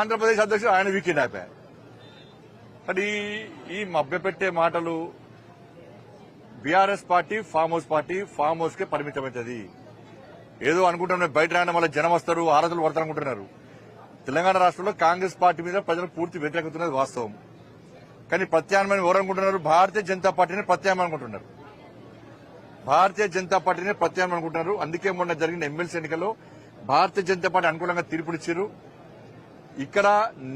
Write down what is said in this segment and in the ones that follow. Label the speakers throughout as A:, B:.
A: ఆంధ్రప్రదేశ్ అధ్యక్షుడు ఆయన వీకెండ్ అయిపోయారు. మరి ఈ మభ్యపెట్టే మాటలు BRS party farm house party farm house కే పరిమితమైతుంది ఏదో అనుకుంటున్నారు బయట రాయడం వల్ల జనం వస్తారు ఆరాధనలు పడతారు అనుకుంటున్నారు. తెలంగాణ రాష్ట్రంలో కాంగ్రెస్ పార్టీ మీద ప్రజలు పూర్తి వ్యతిరేకతున్నది వాస్తవం. కానీ ప్రత్యామ్నాయం ఎవరనుకుంటున్నారు భారతీయ జనతా పార్టీని ప్రత్యామ్నాయం అనుకుంటున్నారు. భారతీయ జనతా పార్టీని ప్రత్యామ్నాయం అనుకుంటున్నారు. అందుకే మొన్న జరిగిన ఎమ్మెల్సీ ఎన్నికల్లో భారతీయ జనతా పార్టీ అనుకూలంగా తీర్పునిచ్చారు. ఇక్కడ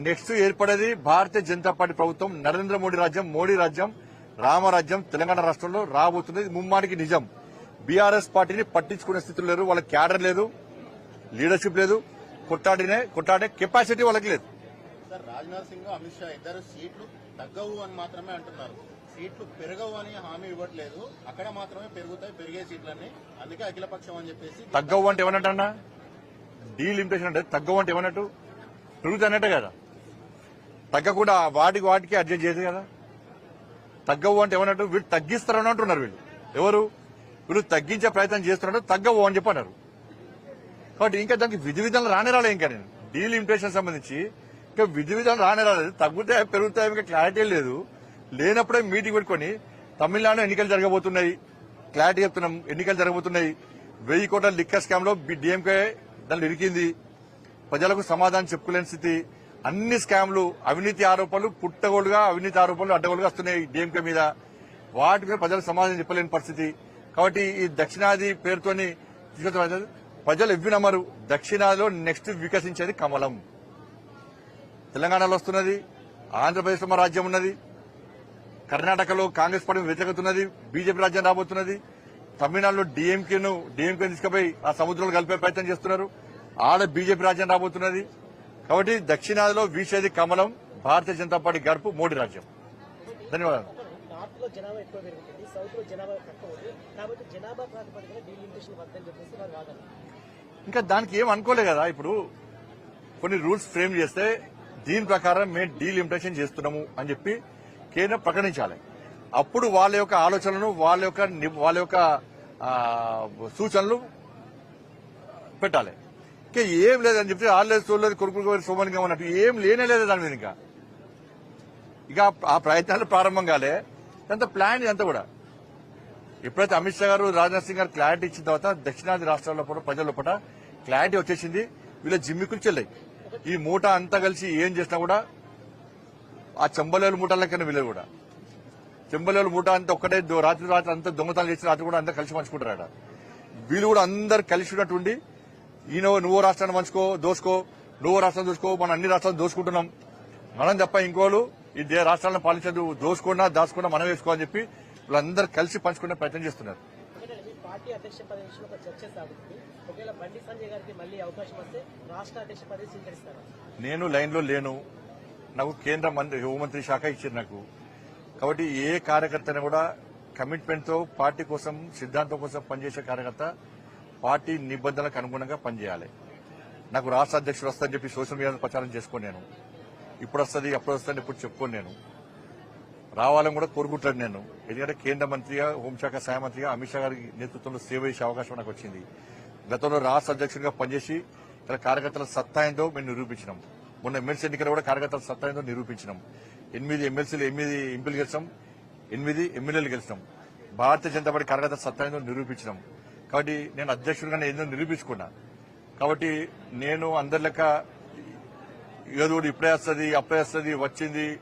A: నెక్స్ట్ ఏర్పడేది భారతీయ జనతా పార్టీ ప్రభుత్వం నరేంద్ర మోడీ రాజ్యం మోడీ రాజ్యం రామరాజ్యం తెలంగాణ రాష్ట్రంలో రాబోతున్నది ముమ్మానికి నిజం. బీఆర్ఎస్ పార్టీని పట్టించుకునే స్థితిలో లేరు వాళ్ళకి క్యాడర్ లేదు లీడర్షిప్ లేదు కొట్టాడినే కొట్టాడే కెపాసిటీ వాళ్ళకి లేదు.
B: రాజ్నాథ్ సింగ్ అమిత్ షా ఇద్దరు సీట్లు తగ్గవు అని మాత్రమే అంటున్నారు. సీట్లు పెరగవు అని హామీ ఇవ్వట్లేదు. అక్కడ మాత్రమే పెరుగుతాయి పెరిగే సీట్లన్నీ. అందుకే అఖిలపక్షం అని చెప్పేసి
A: తగ్గవు అంటే ఏమన్నట్టన్నా డీలిమిటేషన్ అంటే తగ్గవు అంటే ఏమన్నట్టు? పెరుగుతానట్టే కదా. తగ్గకుండా వాటికి వాటికి అడ్జస్ట్ చేయదు కదా. తగ్గవు అంటే ఏమన్నట్టు వీళ్ళు తగ్గిస్తారని అంటున్నారు వీళ్ళు. ఎవరు? వీళ్ళు తగ్గించే ప్రయత్నం చేస్తున్నారు తగ్గవు అని చెప్పి అన్నారు. కాబట్టి ఇంకా దానికి విధి విధాలు రానే రాలేదు ఇంకా నేను. డీలిమిటేషన్ సంబంధించి ఇంకా విధి విధాలు రానే రాలేదు. తగ్గుతాయి పెరుగుతాయి ఇంకా క్లారిటీ లేదు. లేనప్పుడే మీటింగ్ పెట్టుకొని తమిళనాడు ఎన్నికలు జరగబోతున్నాయి. క్లారిటీ చెప్తున్నాం. ఎన్నికలు జరగబోతున్నాయి. వెయ్యి కోట్ల లిక్కర్ స్కామ్లో డిఎంకే దాన్ని ఇరికింది. ప్రజలకు సమాధానం చెప్పుకోలేని స్థితి. అన్ని స్కామ్లు అవినీతి ఆరోపణలు పుట్టగోలుగా అవినీతి ఆరోపణలు అడ్డగోలుగా వస్తున్నాయి డిఎంకే మీద. వాటి మీద ప్రజలకు సమాధానం చెప్పలేని పరిస్థితి. కాబట్టి ఈ దక్షిణాది పేరుతోని తీసుకొచ్చిన ప్రజలు ఎవ్వి నమ్మరు. దక్షిణాదిలో నెక్స్ట్ వికసించేది కమలం. తెలంగాణలో వస్తున్నది ఆంధ్రప్రదేశ్లో మా రాజ్యం ఉన్నది కర్ణాటకలో కాంగ్రెస్ పార్టీ వ్యతిరేకతున్నది బీజేపీ రాజ్యం రాబోతున్నది తమిళనాడులో డిఎంకేను డిఎంకే తీసుకుపోయి ఆ సముద్రంలో కలిపే ప్రయత్నం చేస్తున్నారు. ఆడ బీజేపీ రాజ్యం రాబోతున్నది. కాబట్టి దక్షిణాదిలో వీసేది కమలం భారతీయ జనతా పార్టీ గడుపు మోడీ రాజ్యం. ధన్యవాదాలు. ఇంకా దానికి ఏం అనుకోలే కదా ఇప్పుడు కొన్ని రూల్స్ ఫ్రేమ్ చేస్తే దీని ప్రకారం మేము డీలిమిటేషన్ చేస్తున్నాము అని చెప్పి కేంద్రం ప్రకటించాలి. అప్పుడు వాళ్ళ యొక్క ఆలోచనలను వాళ్ళ యొక్క వాళ్ళ యొక్క సూచనలు పెట్టాలి. ఏం లేదని చెప్తే ఆల్లేదు చూడలేదు కొడుకు సోమలింగం అన్నట్టు ఏం లేనే లేదు దాని మీద ఇంకా. ఇక ఆ- ప్రయత్నాలు ప్రారంభం కాలే. అంత ప్లాన్ ఇదంతా కూడా. ఎప్పుడైతే అమిత్ షా గారు రాజ్నాథ్ సింగ్ గారు క్లారిటీ ఇచ్చిన తర్వాత దక్షిణాది రాష్ట్రాల్లో పూట ప్రజల లోపల క్లారిటీ వచ్చేసింది. వీళ్ళ జిమ్మికులు చెల్లాయి ఈ మూట అంతా కలిసి ఏం చేసినా కూడా ఆ చెంబలేలు మూటలకన్నా వీళ్ళు కూడా. చెంబలేలు మూట అంతా ఒక్కటే రాత్రి రాత్రి అంతా దొంగతనం చేసిన రాత్రి కూడా అంతా కలిసి పంచుకుంటారట. వీళ్ళు కూడా అందరు కలిసి ఉన్నట్టుండి ఈయన నువ్వు రాష్ట్రాన్ని పంచుకో దోసుకో నువ్వు రాష్ట్రం దోసుకో మనం అన్ని రాష్ట్రాలు దోసుకుంటున్నాం మనం తప్ప ఇంకోళ్ళు ఈ రాష్ట్రాలను పాలించదు దోసుకున్నా దాచుకున్నా మనం వేసుకోవాలని చెప్పి వీళ్ళందరూ కలిసి పంచుకునే ప్రయత్నం చేస్తున్నారు.
C: ఎందుకంటే మీ పార్టీ అధ్యక్ష పదవి విషయంలో ఒక చర్చ సాగుతుంది. ఒకవేళ బండి సంజయ్ గారికి మళ్ళీ అవకాశం వస్తే రాష్ట్ర అధ్యక్ష పదవి స్వీకరిస్తారు?
A: నేను లైన్లో లేను. నాకు కేంద్ర మంత్రి హోంమంత్రి శాఖ ఇచ్చారు నాకు. కాబట్టి ఏ కార్యకర్తని కూడా కమిట్మెంట్తో పార్టీ కోసం సిద్ధాంతం కోసం పనిచేసే కార్యకర్త పార్టీ నిబంధనలకు అనుగుణంగా పనిచేయాలి. నాకు రాష్ట్ర అధ్యక్షుడు వస్తుందని చెప్పి సోషల్ మీడియాలో ప్రచారం చేసుకోను నేను. ఇప్పుడు వస్తుంది అప్పుడు వస్తుంది ఇప్పుడు చెప్పుకోను నేను. రావాలని కూడా కోరుకుంటాను నేను. ఎందుకంటే కేంద్ర మంత్రిగా హోంశాఖ సహాయ మంత్రిగా అమిత్ షా గారి నేతృత్వంలో సేవ చేసే అవకాశం నాకు వచ్చింది. గతంలో రాష్ట్ర అధ్యక్షుడిగా పనిచేసి ఇక్కడ కార్యకర్తల సత్తాయంతో మేము నిరూపించినాం. మొన్న ఎమ్మెల్సీ ఎన్నికలు కూడా కార్యకర్తల సత్తాయంతో నిరూపించినాం. ఎనిమిది ఎమ్మెల్సీలు ఎనిమిది ఎంపీలు గెలిచాం. ఎనిమిది ఎమ్మెల్యేలు గెలిచినాం భారతీయ జనతా పార్టీ కార్యకర్తల సత్తాయంతో నిరూపించినాం. కాబట్టి నేను అధ్యక్షుడిగానే ఏదో నిరూపించుకున్నా. కాబట్టి నేను అందరి లెక్క ఏదో ఇప్పుడే వస్తుంది అప్పుడే వస్తుంది వచ్చింది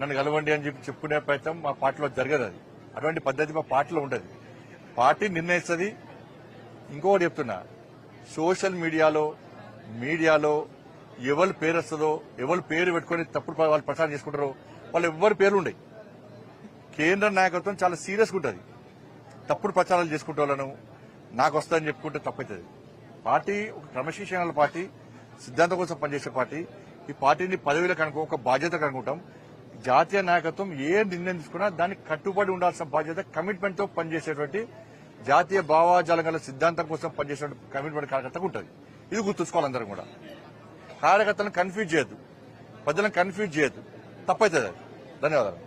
A: నన్ను కలవండి అని చెప్పి చెప్పుకునే ప్రయత్నం మా పార్టీలో జరగదు అది. అటువంటి పద్ధతి మా పార్టీలో ఉండదు. పార్టీ నిర్ణయిస్తుంది. ఇంకొకటి చెప్తున్నా సోషల్ మీడియాలో మీడియాలో ఎవరి పేరు వస్తుందో ఎవరి పేరు పెట్టుకొని తప్పుడు వాళ్ళు ప్రచారం చేసుకుంటారో వాళ్ళు ఎవరి పేర్లు ఉండయి. కేంద్ర నాయకత్వం చాలా సీరియస్గా ఉంటుంది. తప్పుడు ప్రచారాలు చేసుకుంటే వాళ్ళను నాకు వస్తుందని చెప్పుకుంటే తప్పవుతుంది పార్టీ ఒక క్రమశిక్షణ పార్టీ సిద్ధాంతం కోసం పనిచేసే పార్టీ. ఈ పార్టీని పదవిలకు అనుకో ఒక బాధ్యత కనుకుంటాం. జాతీయ నాయకత్వం ఏ నిర్ణయం తీసుకున్నా దానికి కట్టుబడి ఉండాల్సిన బాధ్యత కమిట్మెంట్తో పనిచేసేటువంటి జాతీయ భావాజాలం గల సిద్ధాంతం కోసం పనిచేసే కమిట్మెంట్ కార్యకర్తకు ఉంటుంది. ఇది గుర్తుంచుకోవాలి అందరం కూడా. కార్యకర్తలను కన్ఫ్యూజ్ చేయొద్దు. ప్రజలను కన్ఫ్యూజ్ చేయొద్దు. తప్పవుతుంది అది. ధన్యవాదాలు.